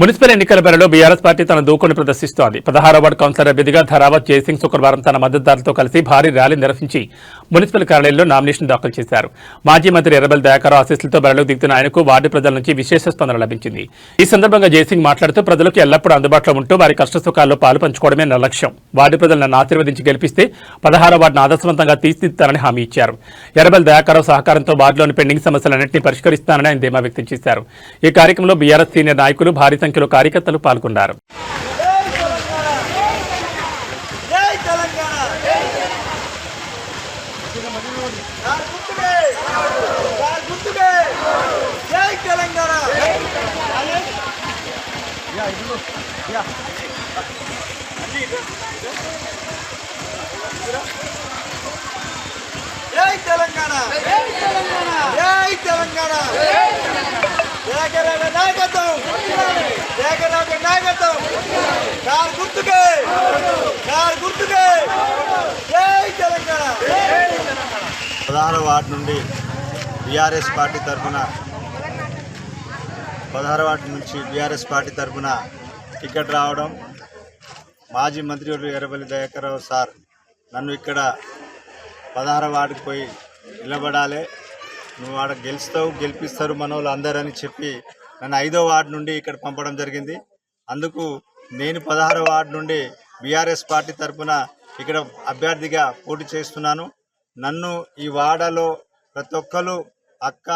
Municipal ఎన్నికల బరిలో BRS party తన దూకుని ప్రదర్శిస్తోంది. పదహారో వార్డు కౌన్సిలర్ అభ్యర్థిగా ధరావత్ జయసింగ్ శుక్రవారం తన మద్దతుదారులతో కలిసి భారీ ర్యాలీ నిర్వహించి మున్సిపల్ కార్యాలయంలో నామినేషన్ దాఖలు చేశారు. మాజీ మంత్రి ఎర్రబెల్ దయాకర్ ఆశీస్సులతో బరిలోకి దిగుతున్న ఆయనకు వార్డు ప్రజల నుంచి విశేష స్పందన లభించింది. ఈ సందర్భంగా జయసింగ్ మాట్లాడుతూ ప్రజలకు ఎల్లప్పుడూ అందుబాటులో ఉంటూ వారి కష్టసుఖాల్లో పాలు పంచుకోవడమే నా లక్ష్యం. వార్డు ప్రజలు నన్ను ఆశీర్వదించి గెలిపిస్తే పదహారో వార్డును ఆదర్శవంతంగా తీర్చిదిద్దారని హామీ ఇచ్చారు. ఎర్రబెల్ దయాకరావు సహకారంతో వార్డులోని పెండింగ్ సమస్యలన్నింటినీ పరిష్కరిస్తానని ఆయన ధీమా వ్యక్తం చేశారు. ఈ కార్యక్రమంలో బీఆర్ఎస్ సీనియర్ నాయకులు భారీ సంఖ్యలో కార్యకర్తలు పాల్గొన్నారు. జై తెలంగాణ. జై తెలంగాణ. జై తెలంగాణ. జై తెలంగాణ. జై నాయకత్వం. కారు గుర్తుకే. కారు గుర్తుకే. జై తెలంగాణ. వార్డు నుండి బీఆర్ఎస్ పార్టీ తరఫున పదహారవ వార్డు నుంచి బీఆర్ఎస్ పార్టీ తరఫున టికెట్ రావడం మాజీ మంత్రి ఎర్రబల్లి దయాకర్రావు సార్ నన్ను ఇక్కడ పదహారవ వార్డుకి పోయి నిలబడాలి. నువ్వు ఆడ గెలుస్తావు గెలిపిస్తారు మనోళ్ళు అందరని చెప్పి నన్ను ఐదో వార్డు నుండి ఇక్కడ పంపడం జరిగింది. అందుకు నేను పదహారవ వార్డు నుండి బీఆర్ఎస్ పార్టీ తరఫున ఇక్కడ అభ్యర్థిగా పోటీ చేస్తున్నాను. నన్ను ఈ వాడలో ప్రతి ఒక్కరు అక్క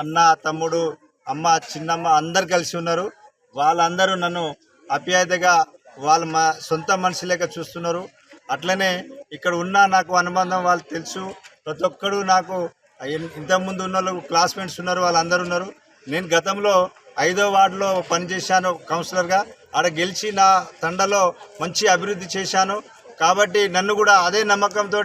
అన్న తమ్ముడు అమ్మ చిన్నమ్మ అందరు కలిసి ఉన్నారు. వాళ్ళందరూ నన్ను అప్యాయతగా వాళ్ళు మా సొంత మనిషి లేక చూస్తున్నారు. అట్లనే ఇక్కడ ఉన్న నాకు అనుబంధం వాళ్ళు తెలుసు. ప్రతి ఒక్కరు నాకు ఇంతకుముందు ఉన్న వాళ్ళు క్లాస్మేట్స్ ఉన్నారు వాళ్ళందరూ ఉన్నారు. నేను గతంలో ఐదో వార్డులో పనిచేశాను కౌన్సిలర్గా. ఆడ గెలిచి నా తండలో మంచి అభివృద్ధి చేశాను. కాబట్టి నన్ను కూడా అదే నమ్మకంతో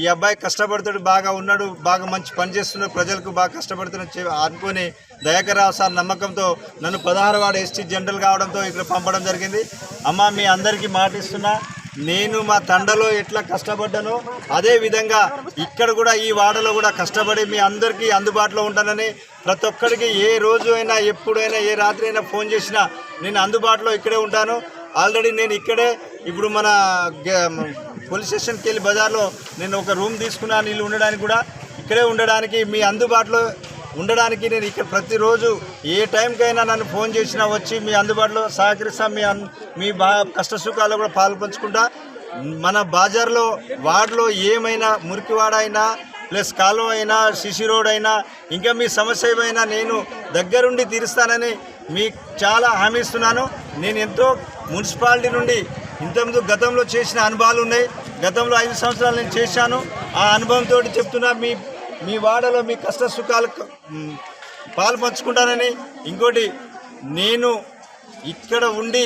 ఈ అబ్బాయి కష్టపడుతుడు బాగా ఉన్నాడు బాగా మంచి పని చేస్తున్నాడు ప్రజలకు బాగా కష్టపడుతున్నాడు అనుకుని దయాకరావు సార్ నమ్మకంతో నన్ను పదహారు వాడు ఎస్టీ జనరల్ కావడంతో ఇక్కడ పంపడం జరిగింది. అమ్మ మీ అందరికీ మాటిస్తున్నా. నేను మా తండలో ఎట్లా కష్టపడ్డానో అదే విధంగా ఇక్కడ కూడా ఈ వాడలో కూడా కష్టపడి మీ అందరికీ అందుబాటులో ఉంటానని ప్రతి ఒక్కరికి ఏ రోజు అయినా ఎప్పుడైనా ఏ రాత్రి అయినా ఫోన్ చేసినా నేను అందుబాటులో ఇక్కడే ఉంటాను. ఆల్రెడీ నేను ఇక్కడే ఇప్పుడు మన పోలీస్ స్టేషన్కి వెళ్ళి బజార్లో నేను ఒక రూమ్ తీసుకున్నాను వీళ్ళు ఉండడానికి కూడా. ఇక్కడే ఉండడానికి మీ అందుబాటులో ఉండడానికి నేను ఇక్కడ ప్రతిరోజు ఏ టైంకైనా నన్ను ఫోన్ చేసినా వచ్చి మీ అందుబాటులో సహకరిస్తా మీ మీ బా కష్టసుఖాల్లో కూడా పాల్పంచుకుంటా. మన బాజార్లో వార్డులో ఏమైనా మురికివాడ అయినా ప్లస్ కాలువ అయినా సిసి రోడ్ అయినా ఇంకా మీ సమస్య ఏమైనా నేను దగ్గరుండి తీరుస్తానని మీకు చాలా హామీ ఇస్తున్నాను. నేను ఎంతో మున్సిపాలిటీ నుండి ఇంతకుముందు గతంలో చేసిన అనుభవాలు ఉన్నాయి. గతంలో ఐదు సంవత్సరాలు నేను చేశాను. ఆ అనుభవంతో చెప్తున్నా మీ మీ వాడలో మీ కష్ట సుఖాలు పాలు పంచుకుంటానని ఇంకోటి నేను ఇక్కడ ఉండి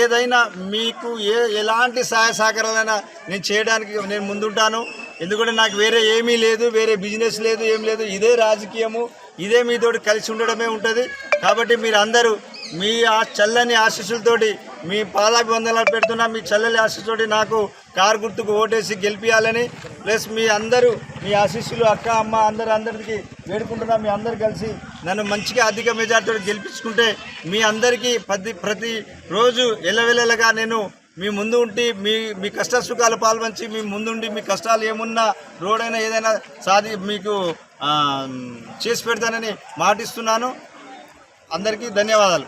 ఏదైనా మీకు ఏ ఎలాంటి సహాయ సహకారాలైనా నేను చేయడానికి నేను ముందుంటాను. ఎందుకంటే నాకు వేరే ఏమీ లేదు వేరే బిజినెస్ లేదు ఏం లేదు. ఇదే రాజకీయము ఇదే మీతోటి కలిసి ఉండడమే ఉంటుంది. కాబట్టి మీరు అందరూ మీ ఆ చల్లని ఆశీస్సులతోటి మీ పాదాభివందనాలు పెడుతున్నా మీ చెల్లెలి ఆశీస్సుతోటి నాకు కారు గుర్తుకు ఓటేసి గెలిపించాలని ప్లస్ మీ అందరూ మీ ఆశీస్సులు అక్క అమ్మ అందరు అందరికి వేడుకుంటున్నా మీ అందరు కలిసి నన్ను మంచిగా అధిక మెజార్టీతో గెలిపించుకుంటే మీ అందరికీ ప్రతి ప్రతి రోజు ఎల్లవెల్లగా నేను మీ ముందు ఉండి మీ మీ కష్ట సుఖాలు పాల్పంచి మీ ముందుండి మీ కష్టాలు ఏమున్నా రోడైనా ఏదైనా సాధి మీకు చేసి పెడతానని మాటిస్తున్నాను. అందరికీ ధన్యవాదాలు.